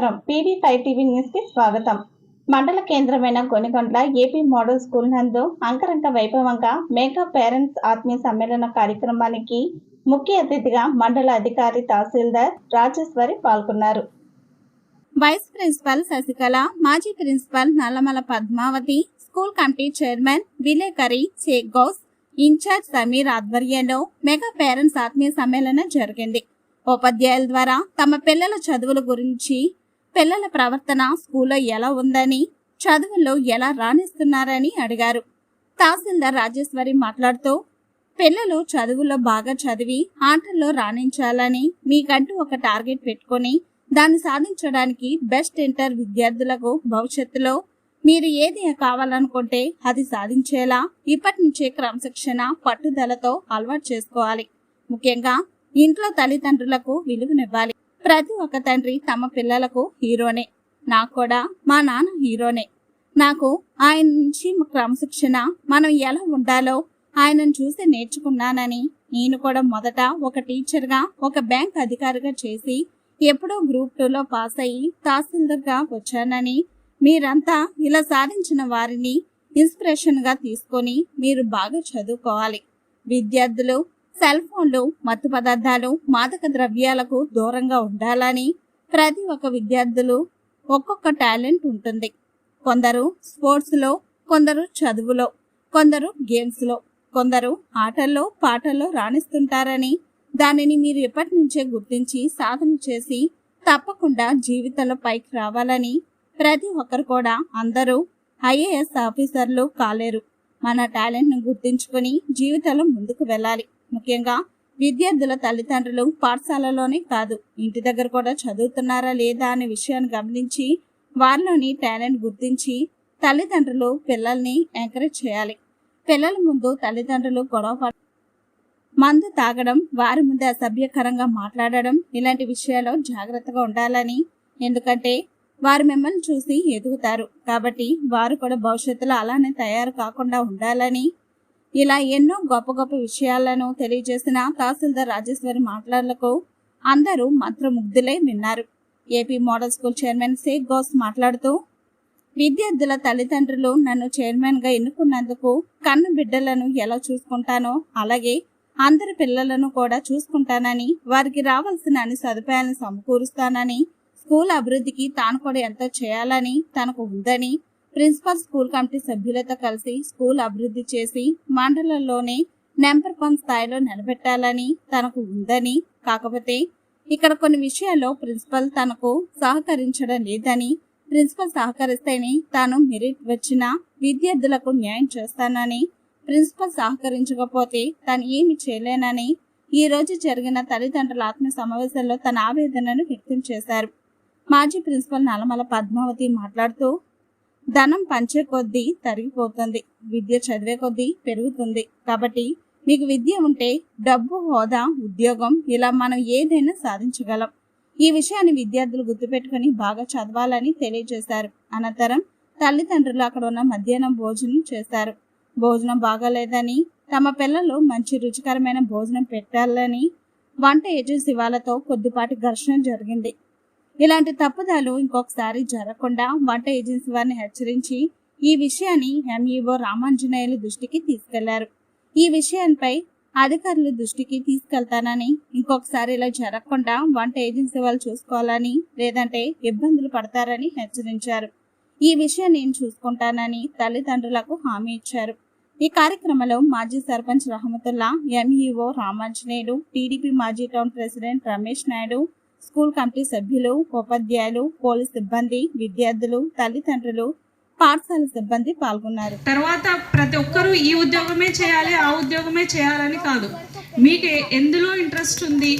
నమస్కారం. PV five TV న్యూస్కి స్వాగతం. మండల కేంద్రమైన గొనిగొండ్ల ఏపీ మోడల్ స్కూల్ నందు అంకరంక వైభవంగా మెగా పేరెంట్స్ ఆత్మీయ సమ్మేళన కార్యక్రమానికి ముఖ్య అతిథిగా మండల అధికారి తహసీల్దార్ రాజేశ్వరి పాల్గొన్నారు. వైస్ ప్రిన్సిపల్ శశికళ మాజీ principal Nallamala Padmavathi school committee chairman విలేకరి షేక్ గౌస్ ఇన్ఛార్జ్ సమీర్ ఆధ్వర్యంలో మెగా పేరెంట్స్ ఆత్మీయ సమ్మేళనం జరిగింది. ఉపాధ్యాయుల ద్వారా తమ పిల్లల చదువుల గురించి పిల్లల ప్రవర్తన స్కూల్లో ఎలా ఉందని చదువుల్లో ఎలా రాణిస్తున్నారని అడిగారు. తహసీల్దార్ రాజేశ్వరి మాట్లాడుతూ పిల్లలు చదువుల్లో బాగా చదివి ఆటల్లో రాణించాలని మీకంటూ ఒక టార్గెట్ పెట్టుకొని దాన్ని సాధించడానికి బెస్ట్ ఇంటర్ విద్యార్థులకు భవిష్యత్తులో మీరు ఏది కావాలనుకుంటే అది సాధించేలా ఇప్పటి నుంచే క్రమశిక్షణ పట్టుదలతో అలవాటు చేసుకోవాలి. ముఖ్యంగా ఇంట్లో తల్లిదండ్రులకు విలువనివ్వాలి. ప్రతి ఒక్క తండ్రి తమ పిల్లలకు హీరోనే. నాకు కూడా మా నాన్న హీరోనే. నాకు ఆయన నుంచి క్రమశిక్షణ మనం ఎలా ఉండాలో ఆయనను చూసి నేర్చుకున్నానని నేను కూడా మొదట ఒక టీచర్గా ఒక బ్యాంక్ అధికారిగా చేసి ఎప్పుడో గ్రూప్ టూలో పాస్ అయ్యి తహసీల్దార్గా వచ్చానని మీరంతా ఇలా సాధించిన వారిని ఇన్స్పిరేషన్గా తీసుకొని మీరు బాగా చదువుకోవాలి. విద్యార్థులు సెల్ ఫోన్లు మత్తు పదార్థాలు మాదక ద్రవ్యాలకు దూరంగా ఉండాలని ప్రతి ఒక్క విద్యార్థులు ఒక్కొక్క టాలెంట్ ఉంటుంది. కొందరు స్పోర్ట్స్లో కొందరు చదువులో కొందరు గేమ్స్లో కొందరు ఆటల్లో పాటల్లో రాణిస్తుంటారని దానిని మీరు ఎప్పటి నుంచే గుర్తించి సాధన చేసి తప్పకుండా జీవితంలో పైకి రావాలని ప్రతి ఒక్కరు కూడా అందరూ ఐఏఎస్ ఆఫీసర్లు కాలేరు. మన టాలెంట్ను గుర్తించుకొని జీవితంలో ముందుకు వెళ్ళాలి. ముఖ్యంగా విద్యార్థుల తల్లిదండ్రులు పాఠశాలలోనే కాదు ఇంటి దగ్గర కూడా చదువుతున్నారా లేదా అనే విషయాన్ని గమనించి వారిలోని టాలెంట్ గుర్తించి తల్లిదండ్రులు పిల్లల్ని ఎంకరేజ్ చేయాలి. పిల్లల ముందు తల్లిదండ్రులు గొడవ మందు తాగడం వారి ముందు అసభ్యకరంగా మాట్లాడడం ఇలాంటి విషయాల్లో జాగ్రత్తగా ఉండాలని ఎందుకంటే వారు మిమ్మల్ని చూసి ఎదుగుతారు. కాబట్టి వారు కూడా భవిష్యత్తులో అలానే తయారు కాకుండా ఉండాలని ఇలా ఎన్నో గొప్ప గొప్ప విషయాలను తెలియజేసిన తహసీల్దార్ రాజేశ్వరి మాట్లాడలకు అందరూ మంత్రముగ్ధులై విన్నారు. AP model school chairman Shaik Ghouse మాట్లాడుతూ విద్యార్థుల తల్లిదండ్రులు నన్ను చైర్మన్గా ఎన్నుకున్నందుకు కన్ను బిడ్డలను ఎలా చూసుకుంటానో అలాగే అందరి పిల్లలను కూడా చూసుకుంటానని వారికి రావాల్సిన అన్ని సదుపాయాలను సమకూరుస్తానని స్కూల్ అభివృద్ధికి తాను కూడా ఎంతో చేయాలని తనకు ఉందని ప్రిన్సిపల్ స్కూల్ కమిటీ సభ్యులతో కలిసి స్కూల్ అభివృద్ధి చేసి మండలంలోనే నెంబర్ వన్ స్థాయిలో నిలబెట్టాలని తనకు ఉందని కాకపోతే ఇక్కడ కొన్ని విషయాల్లో ప్రిన్సిపల్ తనకు సహకరించడం లేదని ప్రిన్సిపల్ సహకరిస్తేనే తాను మెరిట్ వచ్చిన విద్యార్థులకు న్యాయం చేస్తానని ప్రిన్సిపల్ సహకరించకపోతే తాను ఏమి చేయలేనని ఈ రోజు జరిగిన తల్లిదండ్రుల ఆత్మ సమావేశంలో తన ఆవేదనను వ్యక్తం చేశారు. మాజీ ప్రిన్సిపల్ నల్లమల పద్మావతి మాట్లాడుతూ ధనం పంచే కొద్దీ తరిగిపోతుంది. విద్య చదివే కొద్దీ పెరుగుతుంది. కాబట్టి మీకు విద్య ఉంటే డబ్బు హోదా ఉద్యోగం ఇలా మనం ఏదైనా సాధించగలం. ఈ విషయాన్ని విద్యార్థులు గుర్తుపెట్టుకుని బాగా చదవాలని తెలియజేశారు. అనంతరం తల్లిదండ్రులు అక్కడ ఉన్న మధ్యాహ్నం భోజనం చేశారు భోజనం బాగాలేదని తమ పిల్లలు మంచి రుచికరమైన భోజనం పెట్టాలని వంట ఏజెన్సీ వాళ్ళతో కొద్దిపాటి ఘర్షణ జరిగింది. ఇలాంటి తప్పుదాలు ఇంకొకసారి జరగకుండా వంట ఏజెన్సీ వారిని హెచ్చరించి ఈ విషయాన్ని ఎంఈఓ రామాంజనేయులు దృష్టికి తీసుకెళ్ళారు. ఈ విషయంపై అధికారులు దృష్టికి తీసుకెళ్తానని ఇంకొకసారి ఇలా జరగకుండా వంట ఏజెన్సీ వాళ్ళు చూసుకోవాలని లేదంటే ఇబ్బందులు పడతారని హెచ్చరించారు. ఈ విషయం నేను చూసుకుంటానని తల్లిదండ్రులకు హామీ ఇచ్చారు. ఈ కార్యక్రమంలో మాజీ సర్పంచ్ రహమతుల్లా ఎంఈఓ రామాంజనేయుడు టీడీపీ మాజీ town president Ramesh Naidu school committee సభ్యులు ఉపాధ్యాయులు పోలీస్ సిబ్బంది విద్యార్థులు తల్లిదండ్రులు పాఠశాల సిబ్బంది పాల్గొన్నారు. తర్వాత ప్రతి ఒక్కరూ ఈ ఉద్యోగమే చేయాలి ఆ ఉద్యోగమే చేయాలని కాదు. మీకు ఎందులో ఇంట్రెస్ట్ ఉంది?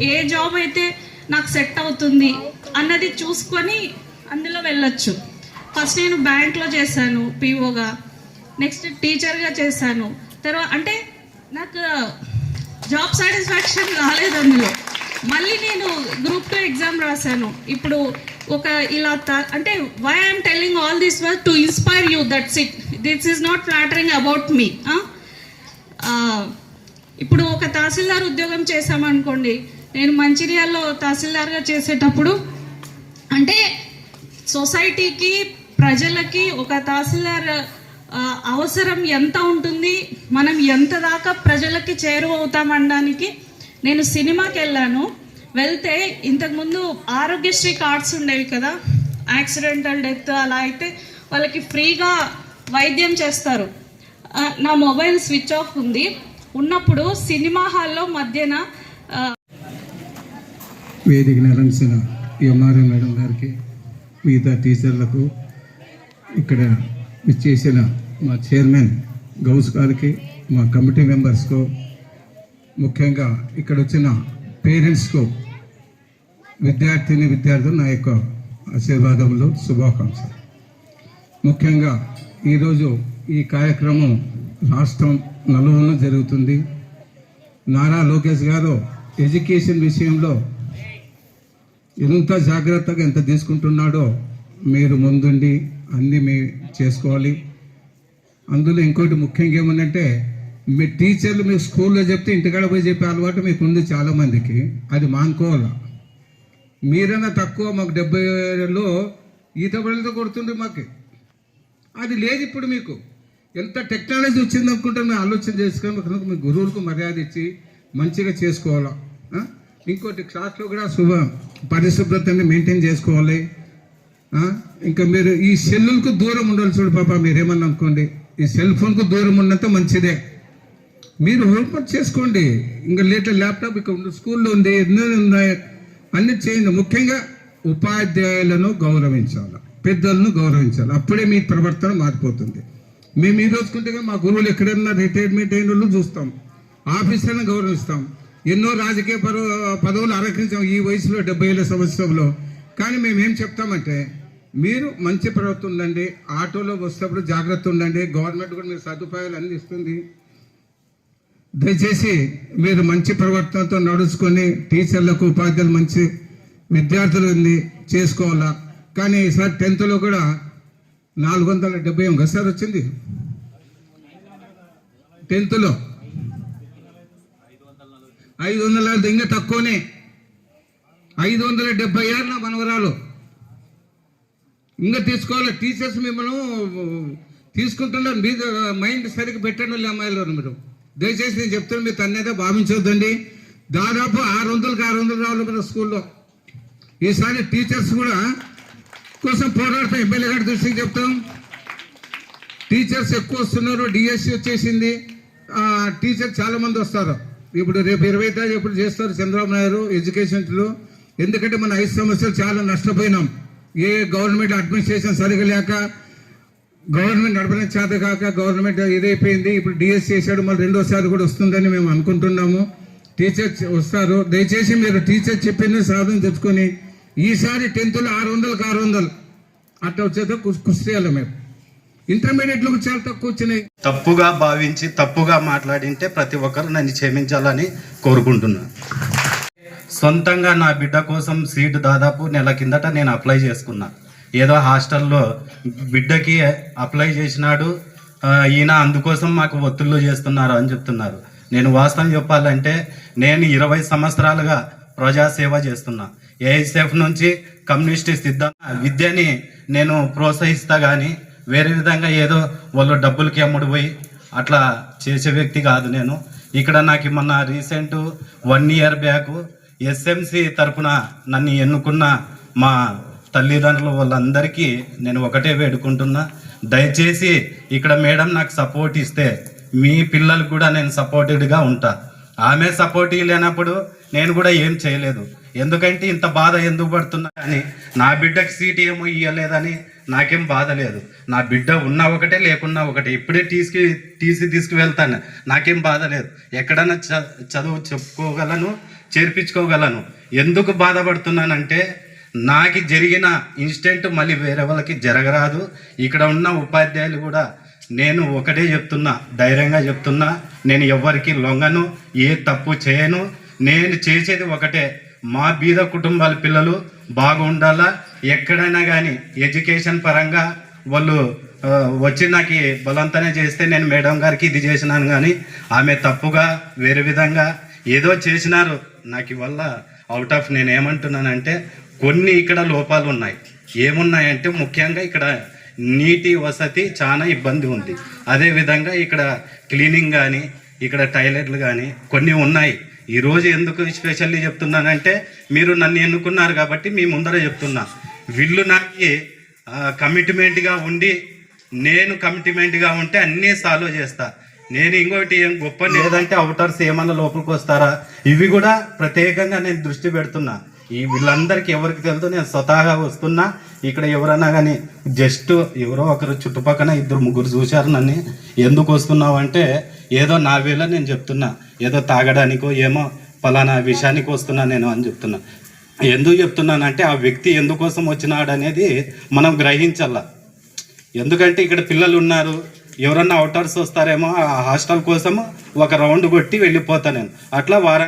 ఏ జాబ్ అయితే నాకు సెట్ అవుతుంది అన్నది చూసుకొని అందులో వెళ్ళొచ్చు. ఫస్ట్ నేను బ్యాంక్లో చేశాను పీఓగా. నెక్స్ట్ టీచర్గా చేశాను. తర్వాత అంటే నాకు జాబ్ సాటిస్ఫాక్షన్ రాలేదు అందులో. మళ్ళీ నేను గ్రూప్ టూ ఎగ్జామ్ రాశాను. ఇప్పుడు ఒక ఇలా అంటే why I'm telling all this were to inspire you that's it this is not flattering about me ఇప్పుడు ఒక తహసీల్దార్ ఉద్యోగం చేశామనుకోండి నేను మంచిర్యాల్లో తహసీల్దార్గా చేసేటప్పుడు అంటే సొసైటీకి ప్రజలకి ఒక తహసీల్దార్ అవసరం ఎంత ఉంటుంది మనం ఎంత దాకా ప్రజలకి చేరువవుతామనడానికి నేను సినిమాకి వెళ్ళాను. వెళ్తే ఇంతకుముందు ఆరోగ్యశ్రీ కార్డ్స్ ఉండేవి కదా. యాక్సిడెంటల్ డెత్ అలా అయితే వాళ్ళకి ఫ్రీగా వైద్యం చేస్తారు. నా మొబైల్ స్విచ్ ఆఫ్ ఉంది. ఉన్నప్పుడు సినిమా హాల్లో మధ్యన వేదిక నిర్వహించిన ఎంఆర్ఏ మేడం గారికి మిగతా టీచర్లకు ఇక్కడ చేసిన మా చైర్మన్ గౌస్ గారికి మా కమిటీ మెంబర్స్కు ముఖ్యంగా ఇక్కడ వచ్చిన పేరెంట్స్కు విద్యార్థిని విద్యార్థులు నా యొక్క ఆశీర్వాదములు శుభాకాంక్షలు. ముఖ్యంగా ఈరోజు ఈ కార్యక్రమం రాష్ట్రం నలుగురు జరుగుతుంది. నారా లోకేష్ గారు ఎడ్యుకేషన్ విషయంలో ఎంత జాగ్రత్తగా ఎంత తీసుకుంటున్నాడో మీరు ముందుండి అన్నీ మీ చేసుకోవాలి. అందులో ఇంకోటి ముఖ్యంగా ఏమనంటే మీ టీచర్లు మీకు స్కూల్లో చెప్తే ఇంటికాడ పోయి చెప్పే అలవాటు మీకు ఉంది చాలామందికి. అది మానుకోవాలి? మీరైనా తక్కువ మాకు డెబ్బై ఏళ్ళలో ఈత పడలతో కొడుతుండ్రు మాకు. అది లేదు ఇప్పుడు మీకు. ఎంత టెక్నాలజీ వచ్చింది అనుకుంటే మేము ఆలోచన చేసుకొని మీ గురువులకు మర్యాద ఇచ్చి మంచిగా చేసుకోవాలా? ఇంకోటి క్లాస్లో కూడా శుభ పరిశుభ్రతని మెయింటైన్ చేసుకోవాలి. ఇంకా మీరు ఈ సెల్లులకు దూరం ఉండాలి చూడు పాప మీరేమన్నా అనుకోండి. ఈ సెల్ ఫోన్కు దూరం ఉన్నంత మంచిదే. మీరు హోంవర్క్ చేసుకోండి. ఇంకా లేటర్ ల్యాప్టాప్ ఇక్కడ ఉంది, స్కూల్లో ఉంది ఎన్నో ఉన్నాయి అన్ని చేయండి. ముఖ్యంగా ఉపాధ్యాయులను గౌరవించాలి. పెద్దలను గౌరవించాలి. అప్పుడే మీ ప్రవర్తన మారిపోతుంది. మేము ఈ రోజుకుంటే మా గురువులు ఎక్కడన్నా రిటైర్మెంట్ అయిన వాళ్ళు చూస్తాం. ఆఫీసర్లను గౌరవిస్తాం. ఎన్నో రాజకీయ పదవ పదవులు అరకించాం ఈ వయసులో డెబ్బై ఏళ్ళ సంవత్సరంలో. కానీ మేము ఏం చెప్తామంటే మీరు మంచి ప్రవర్తన ఉండండి ఆటోలో వస్తేప్పుడు జాగ్రత్త ఉండండి. గవర్నమెంట్ కూడా మీరు సదుపాయాలు అందిస్తుంది దయచేసి మీరు మంచి ప్రవర్తనతో నడుచుకొని టీచర్లకు ఉపాధ్యాయులు మంచి విద్యార్థులని చేసుకోవాలా? కానీ ఈసారి టెన్త్లో కూడా నాలుగు వందల డెబ్బై ఎనిమిది సార్ వచ్చింది. టెన్త్లో ఐదు వందల ఇంకా తక్కువనే. ఐదు వందల డెబ్బై ఆరు నా మనవరాలు. ఇంకా తీసుకోవాలి. టీచర్స్ మిమ్మల్ని తీసుకుంటున్నారు. మీద మైండ్ సరిగ్గా పెట్టండి వాళ్ళు అమ్మాయిలు మీరు. దయచేసి నేను చెప్తాను మీరు తన్నైతే భావించవద్దండి దాదాపు ఆరు వందలకు ఆరు వందలు రావాలి మన స్కూల్లో. ఈసారి టీచర్స్ కూడా కోసం పోరాడతాం ఎమ్మెల్యే గారి దృష్టికి చెప్తాం. టీచర్స్ ఎక్కువ వస్తున్నారు డిఎస్సి వచ్చేసింది. టీచర్ చాలా మంది వస్తారు. ఇప్పుడు రేపు ఇరవై తారీఖు ఎప్పుడు చేస్తారు చంద్రబాబు నాయుడు ఎడ్యుకేషన్లో ఎందుకంటే మన ఐదు సంవత్సరాలు చాలా నష్టపోయినాం. ఏ గవర్నమెంట్ అడ్మినిస్ట్రేషన్ సరిగా లేక గవర్నమెంట్ నడపడం చేత కాక గవర్నమెంట్ ఇదైపోయింది ఇప్పుడు డిఎస్ చేశాడు మళ్ళీ రెండోసారి కూడా వస్తుందని మేము అనుకుంటున్నాము. టీచర్ వస్తారు. దయచేసి మీరు టీచర్ చెప్పింది సాధన తెచ్చుకొని ఈసారి టెన్త్లో ఆరు వందలకు ఆరు వందలు. అట్లా వచ్చేదో కృషి చేయాలి మేము. ఇంటర్మీడియట్లో చాలా తక్కువ వచ్చినాయి. తప్పుగా భావించి తప్పుగా మాట్లాడింటే ప్రతి ఒక్కరు నన్ను క్షమించాలని కోరుకుంటున్నాను. సొంతంగా నా బిడ్డ కోసం సీటు దాదాపు నెల కిందట నేను అప్లై చేసుకున్నాను ఏదో హాస్టల్లో బిడ్డకి అప్లై చేసినాడు ఈయన అందుకోసం మాకు ఒత్తిళ్ళు చేస్తున్నారు అని చెప్తున్నారు. నేను వాస్తవం చెప్పాలంటే నేను ఇరవై సంవత్సరాలుగా ప్రజాసేవ చేస్తున్నా. ఏఐసిఎఫ్ నుంచి కమ్యూనిస్ట్ సిద్ధాంత విద్యని నేను ప్రోత్సహిస్తా కానీ వేరే విధంగా ఏదో వాళ్ళు డబ్బులకి అమ్ముడు పోయి అట్లా చేసే వ్యక్తి కాదు నేను. ఇక్కడ నాకు మొన్న recent one year back SMC తరపున నన్ను ఎన్నుకున్న మా తల్లిదండ్రులు వాళ్ళందరికీ నేను ఒకటే వేడుకుంటున్నా. దయచేసి ఇక్కడ మేడం నాకు సపోర్ట్ ఇస్తే మీ పిల్లలకు కూడా నేను సపోర్టెడ్గా ఉంటా. ఆమె సపోర్ట్ లేనప్పుడు నేను కూడా ఏం చేయలేదు. ఎందుకంటే ఇంత బాధ ఎందుకు పడుతున్నా అని నా బిడ్డకి సీట్ ఏమో ఇవ్వలేదని నాకేం బాధ లేదు. నా బిడ్డ ఉన్నా ఒకటే లేకున్నా ఒకటే. ఇప్పుడే టీసీ టీసీ తీసుకువెళ్తాను నాకేం బాధ లేదు. ఎక్కడన్నా చ చదువు చెప్పుకోగలను చేర్పించుకోగలను. ఎందుకు బాధపడుతున్నానంటే నాకు జరిగిన ఇన్సిడెంట్ మళ్ళీ వేరే వాళ్ళకి జరగరాదు. ఇక్కడ ఉన్న ఉపాధ్యాయులు కూడా నేను ఒకటే చెప్తున్నా ధైర్యంగా చెప్తున్నా నేను ఎవ్వరికి లొంగను ఏ తప్పు చేయను. నేను చేసేది ఒకటే మా బీద కుటుంబాల పిల్లలు బాగుండాలా? ఎక్కడైనా కానీ ఎడ్యుకేషన్ పరంగా వాళ్ళు వచ్చి నాకు బలంతనే చేస్తే నేను మేడం గారికి ఇది చేసినాను కానీ ఆమె తప్పుగా వేరే విధంగా ఏదో చేసినారు. నాకు వల్ల అవుట్ ఆఫ్ నేను ఏమంటున్నానంటే కొన్ని ఇక్కడ లోపాలు ఉన్నాయి. ఏమున్నాయంటే ముఖ్యంగా ఇక్కడ నీటి వసతి చాలా ఇబ్బంది ఉంది. అదేవిధంగా ఇక్కడ క్లీనింగ్ కానీ ఇక్కడ టాయిలెట్లు కానీ కొన్ని ఉన్నాయి. ఈరోజు ఎందుకు స్పెషల్లీ చెప్తున్నానంటే మీరు నన్ను ఎన్నుకున్నారు కాబట్టి మీ ముందర చెప్తున్నా. వీళ్ళు నాకు కమిట్మెంట్గా ఉండి నేను కమిట్మెంట్గా ఉంటే అన్నీ సాల్వ్ చేస్తా. నేను ఇంకోటి ఏం గొప్ప లేదంటే అవుటర్స్ ఏమన్నా లోపలికి వస్తారా? ఇవి కూడా ప్రత్యేకంగా నేను దృష్టి పెడుతున్నా. ఈ వీళ్ళందరికీ ఎవరికి తెలుసు నేను స్వతహాగా వస్తున్నా. ఇక్కడ ఎవరన్నా కానీ జస్ట్ ఎవరో ఒకరు చుట్టుపక్కల ఇద్దరు ముగ్గురు చూశారు నన్ను. ఎందుకు వస్తున్నావు అంటే ఏదో నా వేళ నేను చెప్తున్నా. ఏదో తాగడానికో ఏమో పలానా విషయానికి వస్తున్నా నేను అని చెప్తున్నా. ఎందుకు చెప్తున్నానంటే ఆ వ్యక్తి ఎందుకోసం వచ్చినాడు అనేది మనం గ్రహించాల. ఎందుకంటే ఇక్కడ పిల్లలు ఉన్నారు. ఎవరన్నా అవుటర్స్ వస్తారేమో ఆ హాస్టల్ కోసం ఒక రౌండ్ కొట్టి వెళ్ళిపోతా నేను. అట్లా వారం